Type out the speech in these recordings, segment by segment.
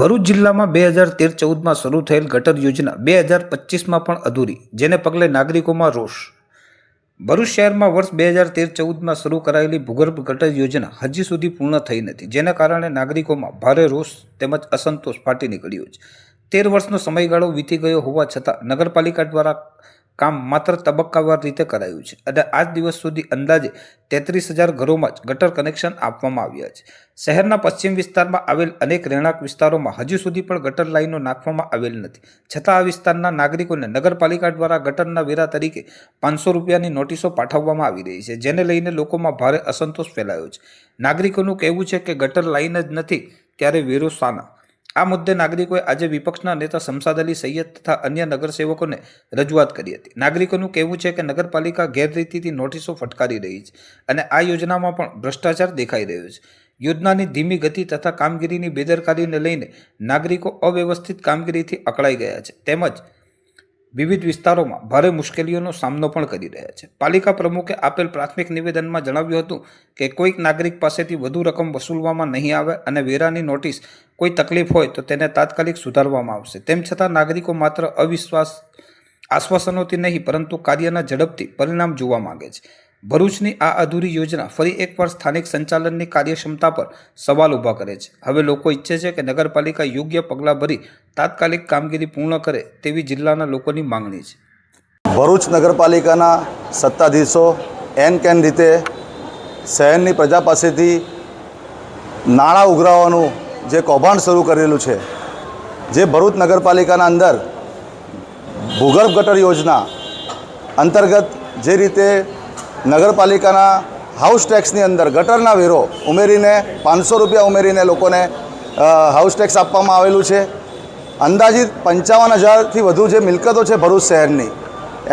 ભરૂચ જિલ્લામાં બે હજાર તેર ચૌદમાં શરૂ થયેલ ગટર યોજના બે હજાર પચીસમાં પણ અધૂરી, જેને પગલે નાગરિકોમાં રોષ. ભરૂચ શહેરમાં વર્ષ બે હજાર તેર ચૌદમાં શરૂ કરાયેલી ભૂગર્ભ ગટર યોજના હજી સુધી પૂર્ણ થઈ નથી, જેના કારણે નાગરિકોમાં ભારે રોષ તેમજ અસંતોષ ફાટી નીકળ્યો છે. તેર વર્ષનો સમયગાળો વીતી ગયો હોવા છતાં નગરપાલિકા દ્વારા કામ માત્ર તબક્કાવાર રીતે કરાયું છે અને આજ દિવસ સુધી અંદાજે તેત્રીસ હજાર ઘરોમાં જ ગટર કનેક્શન આપવામાં આવ્યા છે. શહેરના પશ્ચિમ વિસ્તારમાં આવેલ અનેક રહેણાંક વિસ્તારોમાં હજુ સુધી પણ ગટર લાઈનો નાખવામાં આવેલ નથી. છતાં આ વિસ્તારના નાગરિકોને નગરપાલિકા દ્વારા ગટરના વેરા તરીકે પાંચસો રૂપિયાની નોટિસો પાઠવવામાં આવી રહી છે, જેને લઈને લોકોમાં ભારે અસંતોષ ફેલાયો છે. નાગરિકોનું કહેવું છે કે ગટર લાઇન જ નથી, ત્યારે વેરો શાના. આ મુદ્દે નાગરિકોએ આજે વિપક્ષના નેતા શમસાદ અલી સૈયદ તથા અન્ય નગરસેવકોને રજૂઆત કરી હતી. નાગરિકોનું કહેવું છે કે નગરપાલિકા ગેરરીતિથી નોટિસો ફટકારી રહી છે અને આ યોજનામાં પણ ભ્રષ્ટાચાર દેખાઈ રહ્યો છે. યોજનાની ધીમી ગતિ તથા કામગીરીની બેદરકારીને લઈને નાગરિકો અવ્યવસ્થિત કામગીરીથી અકળાઈ ગયા છે. તેમજ વિવિધ વિસ્તારોમાં ભારે મુશ્કેલીઓનો સામનો પણ કરી રહ્યા છે. પાલિકા પ્રમુખે આપેલ પ્રાથમિક નિવેદનમાં જણાવ્યું હતું કે કોઈક નાગરિક પાસેથી વધુ રકમ વસૂલવામાં નહીં આવે અને વેરાની નોટિસ કોઈ તકલીફ હોય તો તેને તાત્કાલિક સુધારવામાં આવશે. તેમ છતાં નાગરિકો માત્ર અવિશ્વાસ આશ્વાસનોથી નહીં, પરંતુ કાર્યના ઝડપથી પરિણામ જોવા માંગે છે. ભરૂચની આ અધૂરી યોજના ફરી એકવાર સ્થાનિક સંચાલનની કાર્યક્ષમતા પર સવાલ ઊભા કરે છે. હવે લોકો ઈચ્છે છે કે નગરપાલિકા યોગ્ય પગલાં ભરી તાત્કાલિક કામગીરી પૂર્ણ કરે તેવી જિલ્લાના લોકોની માંગણી છે. ભરૂચ નગરપાલિકાના સત્તાધીશો એન કેન રીતે શહેરની પ્રજા પાસેથી નાણાં ઉઘરાવવાનું જે કૌભાંડ શરૂ કરેલું છે, જે ભરૂચ નગરપાલિકાના અંદર ભૂગર્ભ ગટર યોજના અંતર્ગત જે રીતે નગરપાલિકાના હાઉસ ટેક્સની અંદર ગટરના વેરો ઉમેરીને પાંચસો રૂપિયા ઉમેરીને લોકોને હાઉસ ટેક્સ આપવામાં આવેલું છે. અંદાજિત પંચાવન હજારથી વધુ જે મિલકતો છે ભરૂચ શહેરની,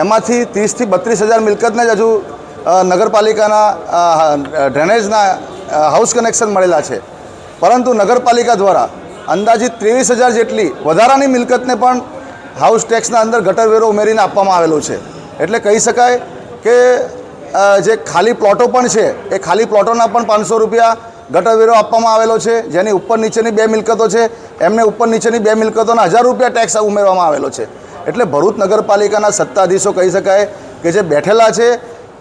એમાંથી ત્રીસથી બત્રીસ હજાર મિલકતને જ હજુ નગરપાલિકાના ડ્રેનેજના હાઉસ કનેક્શન મળેલા છે. પરંતુ નગરપાલિકા દ્વારા અંદાજિત ત્રેવીસ હજાર જેટલી વધારાની મિલકતને પણ હાઉસ ટેક્સના અંદર ગટર વેરો ઉમેરીને આપવામાં આવેલું છે. એટલે કહી શકાય કે જે ખાલી પ્લોટો પણ છે, એ ખાલી પ્લોટોના પણ પાંચસો રૂપિયા ગટરવેરો આપવામાં આવેલો છે. જેની ઉપર નીચેની બે મિલકતો છે, એમને ઉપર નીચેની બે મિલકતોના હજાર રૂપિયા ટેક્સ ઉમેરવામાં આવેલો છે. એટલે ભરૂચ નગરપાલિકાના સત્તાધીશો કહી શકાય કે જે બેઠેલા છે,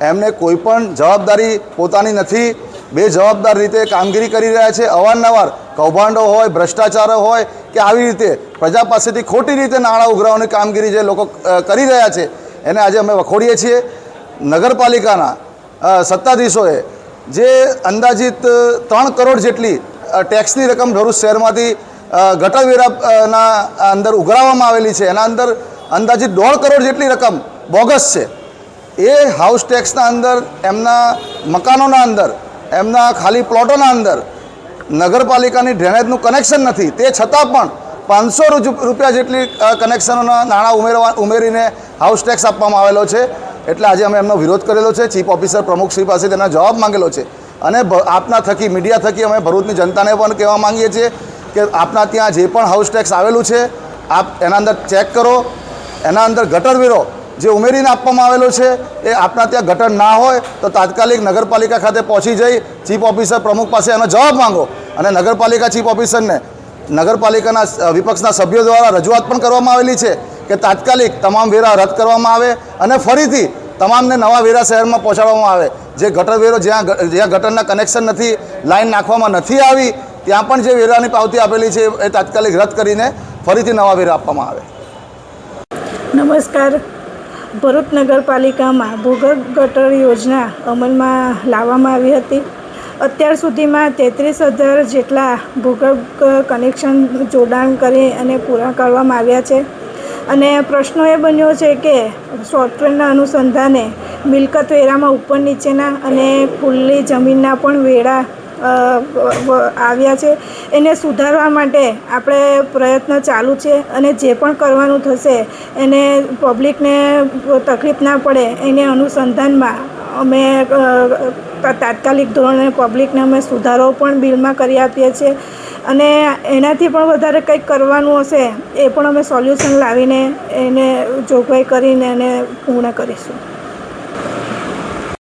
એમને કોઈ પણ જવાબદારી પોતાની નથી. બે જવાબદાર રીતે કામગીરી કરી રહ્યા છે. અવારનવાર કૌભાંડો હોય, ભ્રષ્ટાચારો હોય કે આવી રીતે પ્રજા પાસેથી ખોટી રીતે નાણાં ઉઘરાવવાની કામગીરી જે લોકો કરી રહ્યા છે, એને આજે અમે વખોડીએ છીએ. નગરપાલિકાના સત્તાધીશોએ જે અંદાજિત ત્રણ કરોડ જેટલી ટેક્સની રકમ ભરૂચ શહેરમાંથી ગટરવેરાના અંદર ઉઘરાવવામાં આવેલી છે. એના અંદર અંદાજિત દોઢ કરોડ જેટલી રકમ બોગસ છે. એ હાઉસ ટેક્સના અંદર, એમના મકાનોના અંદર, એમના ખાલી પ્લોટોના અંદર નગરપાલિકાની ડ્રેનેજનું કનેક્શન નથી. તે છતાં પણ પાંચસો રૂપિયા જેટલી કનેક્શનોના નાણાં ઉમેરવા, ઉમેરીને હાઉસ ટેક્સ આપવામાં આવેલો છે. એટલે આજે અમે એમનો વિરોધ કરેલો છે. ચીફ ઓફિસર પ્રમુખશ્રી પાસે તેના જવાબ માંગેલો છે. અને આપના થકી મીડિયા થકી અમે ભરૂચની જનતાને પણ કહેવા માંગીએ છીએ કે આપના ત્યાં જે પણ હાઉસ ટેક્સ આવેલું છે, આપ એના અંદર ચેક કરો. એના અંદર ગટર વેરો જે ઉમેરીને આપવામાં આવેલો છે, એ આપના ત્યાં ગટર ના હોય તો તાત્કાલિક નગરપાલિકા ખાતે પહોંચી જઈ ચીફ ઓફિસર પ્રમુખ પાસે એનો જવાબ માંગો. અને નગરપાલિકા ચીફ ઓફિસરને નગરપાલિકાના વિપક્ષના સભ્યો દ્વારા રજૂઆત પણ કરવામાં આવેલી છે. કે તાત્કાલિક તમામ વેરા રદ કરવામાં આવે અને ફરીથી તમામને નવા વેરા શહેરમાં પહોંચાડવામાં આવે. જે ગટર વેરો જ્યાં જ્યાં ગટરના કનેક્શન નથી લાઈન નાખવામાં નથી આવી, ત્યાં પણ જે વેરાની પાવતી આપેલી છે એ તાત્કાલિક રદ કરીને ફરીથી નવા વેરા આપવામાં આવે. નમસ્કાર. ભરૂચ નગરપાલિકામાં ભૂગર્ભ ગટર યોજના અમલમાં લાવવામાં આવી હતી. અત્યાર સુધીમાં તેત્રીસ હજાર જેટલા ભૂગર્ભ કનેક્શન જોડાણ કરી અને પૂરા કરવામાં આવ્યા છે. અને પ્રશ્નો એ બન્યો છે કે સોફ્ટવેરના અનુસંધાને મિલકત વેરામાં ઉપર નીચેના અને ખુલ્લી જમીનના પણ વેરા આવ્યા છે. એને સુધારવા માટે આપણે પ્રયત્ન ચાલુ છે અને જે પણ કરવાનું થશે એને પબ્લિકને તકલીફ ના પડે એને અનુસંધાનમાં અમે તાત્કાલિક ધોરણે પબ્લિકને અમે સુધારો પણ બિલમાં કરી આપીએ છીએ. અને એનાથી પણ વધારે કંઈક કરવાનું હશે, એ પણ અમે સોલ્યુશન લાવીને એને જોગવાઈ કરીને એને પૂર્ણ કરીશું.